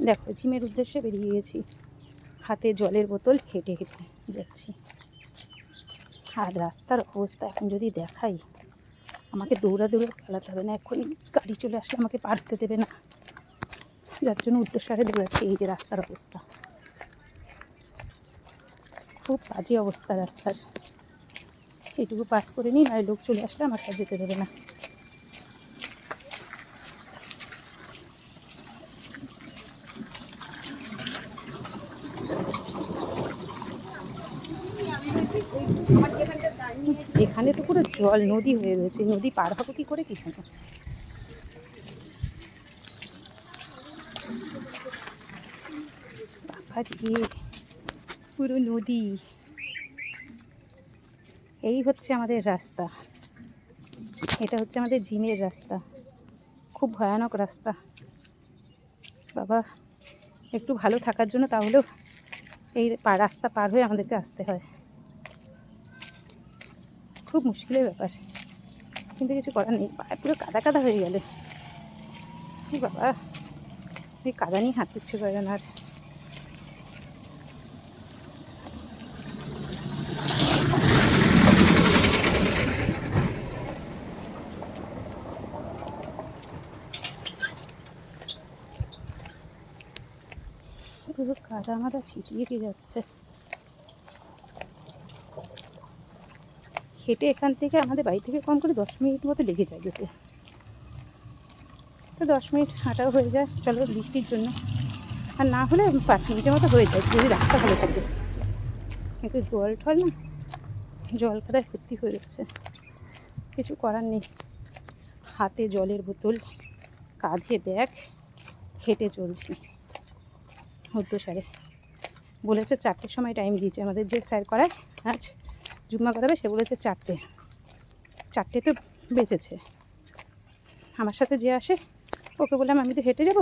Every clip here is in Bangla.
দেখো জিমের উদ্দেশ্যে বেরিয়ে গেছি। হাতে জলের বোতল হেঁটে হেঁটে যাচ্ছি। আর রাস্তার অবস্থা এখন যদি দেখাই, আমাকে দৌড়া দৌড়ে পালাতে হবে না এখনই গাড়ি চলে আসলে আমাকে পারতে দেবে না। যার জন্য উদ্দেশ্যে দৌড়াচ্ছি, এই যে রাস্তার অবস্থা। খুব বাজে অবস্থা রাস্তার। এইটুকু পাস করে নিই, নয় লোক চলে আসলে আমাকে আর যেতে দেবে না। এখানে তো পুরো জল, নদী হয়ে রয়েছে। নদী পার হব কি করে কি জানো পুরো নদী। এই হচ্ছে আমাদের রাস্তা। এটা হচ্ছে আমাদের জিমের রাস্তা। খুব ভয়ানক রাস্তা। বাবা, একটু ভালো থাকার জন্য তাহলেও এই রাস্তা পার হয়ে আমাদেরকে আসতে হয়। খুব মুশকিলের ব্যাপার। কিন্তু কিছু করার নেই। পায়ে পুরো কাদা কাদা হয়ে গেলে। বাবা, এই কাদা নিয়ে হাঁটতে ইচ্ছে করে না আর? পুরো কাদা মাদা ছিটিয়ে দিয়ে যাচ্ছে। হেঁটে এখান থেকে আমাদের বাড়ি থেকে কম করে দশ মিনিট মতো লেগে যায় যেতে। তো দশ মিনিট হাঁটাও হয়ে যায়, চলো বৃষ্টির জন্য। আর না হলে পাঁচ মিনিটের মতো হয়ে যায়, যদি রাস্তা ভালো থাকে। কিন্তু জল টল না, জল কাদায় ভর্তি হয়ে যাচ্ছে। কিছু করার নেই। হাতে জলের বোতল, কাঁধে ব্যাগ, হেঁটে চলছি। সারে বলেছে চারটের সময় টাইম দিয়েছে আমাদের যে স্যার করায়, আজ জুম্মা করাবে সে বলেছে চারটে। চারটে তো বেঁচেছে। আমার সাথে যে আসে, ওকে বললাম, আমি তো হেঁটে যাব।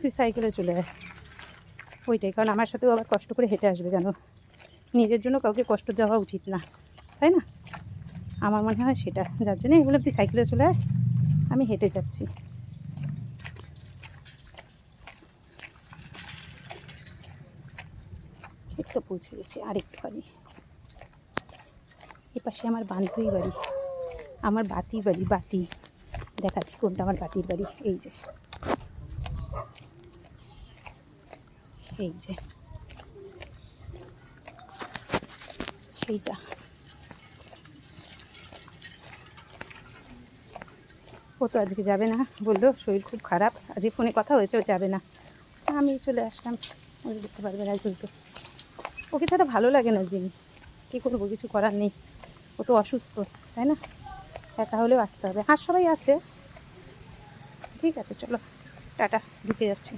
তুই সাইকেলে চলে আয়। ওইটাই, কারণ আমার সাথেও আবার কষ্ট করে হেঁটে আসবে কেন নিজের জন্য কাউকে কষ্ট দেওয়া উচিত না, তাই না? আমার মনে হয় সেটা। যার জন্য বললাম, তুই সাইকেলে চলে আয়, আমি হেঁটে যাচ্ছি। তো পৌঁছে গেছি, আরেকটুখানি। এপাশে আমার বান্ধবী বাড়ি, আমার বাতির বাড়ি, বাতি। দেখাচ্ছি কোনটা আমার বাতির বাড়ি। এই যে। এই যে। এইটা ও তো আজকে যাবে না, বলল, শরীর খুব খারাপ। আজকে ফোনে কথা হয়েছে, ও যাবে না। আমি চলে আসলাম। ও দেখতে পারবে না কিন্তু ওকে ছাড়া ভালো লাগে না জিম। কী করব, কিছু করার নেই। ও তো অসুস্থ, তাই না? একা হলেও আসতে হবে। আর সবাই আছে। ঠিক আছে, চলো, টাটা, ঢুকে যাচ্ছি।